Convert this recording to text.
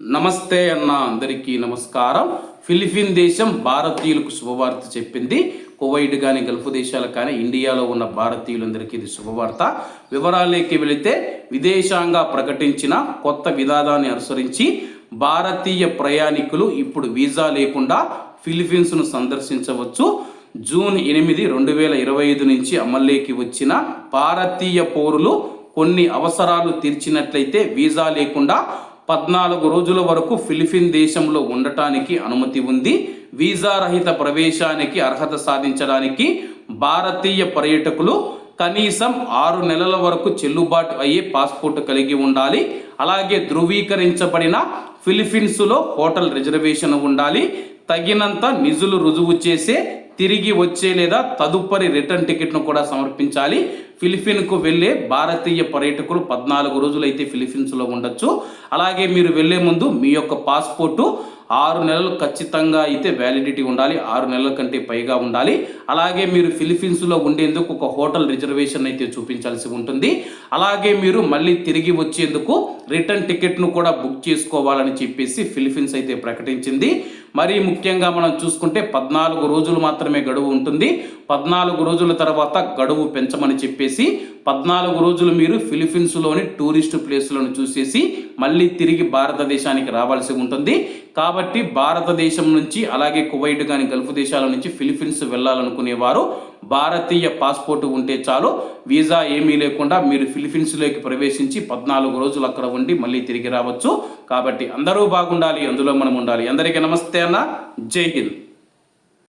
నమస్తే అన్న అందరికీ నమస్కారం. ఫిలిపిన్ దేశం భారతీయులకు శుభవార్త చెప్పింది. కువైట్ కానీ గల్ఫ్ దేశాలు కానీ ఇండియాలో ఉన్న భారతీయులందరికీ ఇది శుభవార్త. వివరాలకి వెళితే విదేశాంగ ప్రకటించిన కొత్త విధానాన్ని అనుసరించి భారతీయ ప్రయాణికులు ఇప్పుడు వీసా లేకుండా ఫిలిపీన్స్ను సందర్శించవచ్చు. జూన్ ఎనిమిది రెండు వేల ఇరవై ఐదు నుంచి అమల్లోకి వచ్చిన భారతీయ పౌరులు కొన్ని అవసరాలు తీర్చినట్లయితే వీసా లేకుండా పద్నాలుగు రోజుల వరకు ఫిలిపిన్ దేశంలో ఉండటానికి అనుమతి ఉంది. వీసా రహిత ప్రవేశానికి అర్హత సాధించడానికి భారతీయ పర్యాటకులు కనీసం ఆరు నెలల వరకు చెల్లుబాటు అయ్యే పాస్పోర్ట్ కలిగి ఉండాలి. అలాగే ధృవీకరించబడిన ఫిలిపీన్స్లో హోటల్ రిజర్వేషన్ ఉండాలి. తగినంత నిధులు రుజువు చేసే తిరిగి వచ్చే లేదా తదుపరి రిటర్న్ టికెట్ను కూడా సమర్పించాలి. ఫిలిపిన్కు వెళ్ళే భారతీయ పర్యాటకులు పద్నాలుగు రోజులైతే ఫిలిపీన్స్లో ఉండొచ్చు. అలాగే మీరు వెళ్ళే ముందు మీ యొక్క పాస్పోర్టు ఆరు నెలలు ఖచ్చితంగా అయితే వ్యాలిడిటీ ఉండాలి ఆరు నెలల కంటే పైగా ఉండాలి. అలాగే మీరు ఫిలిపీన్స్లో ఉండేందుకు ఒక హోటల్ రిజర్వేషన్ అయితే చూపించాల్సి ఉంటుంది. అలాగే మీరు మళ్ళీ తిరిగి వచ్చేందుకు రిటర్న్ టికెట్ను కూడా బుక్ చేసుకోవాలని చెప్పేసి ఫిలిపీన్స్ అయితే ప్రకటించింది. మరీ ముఖ్యంగా మనం చూసుకుంటే పద్నాలుగు రోజులు మాత్రమే గడువు ఉంటుంది. పద్నాలుగు రోజుల తర్వాత గడువు పెంచమని చెప్పేసి పద్నాలుగు రోజులు మీరు ఫిలిపీన్స్లోని టూరిస్ట్ ప్లేసులను చూసేసి మళ్ళీ తిరిగి భారతదేశానికి రావాల్సి ఉంటుంది. కాబట్టి భారతదేశం నుంచి అలాగే కువైట్ కానీ గల్ఫ్ దేశాల నుంచి ఫిలిపీన్స్ వెళ్ళాలనుకునేవారు భారతీయ పాస్పోర్ట్ ఉంటే చాలు వీసా ఏమీ లేకుండా మీరు ఫిలిపీన్స్లోకి ప్రవేశించి పద్నాలుగు రోజులు అక్కడ ఉండి మళ్ళీ తిరిగి రావచ్చు. కాబట్టి అందరూ బాగుండాలి అందులో మనం ఉండాలి. అందరికీ నమస్తే అన్న. జై హింద్.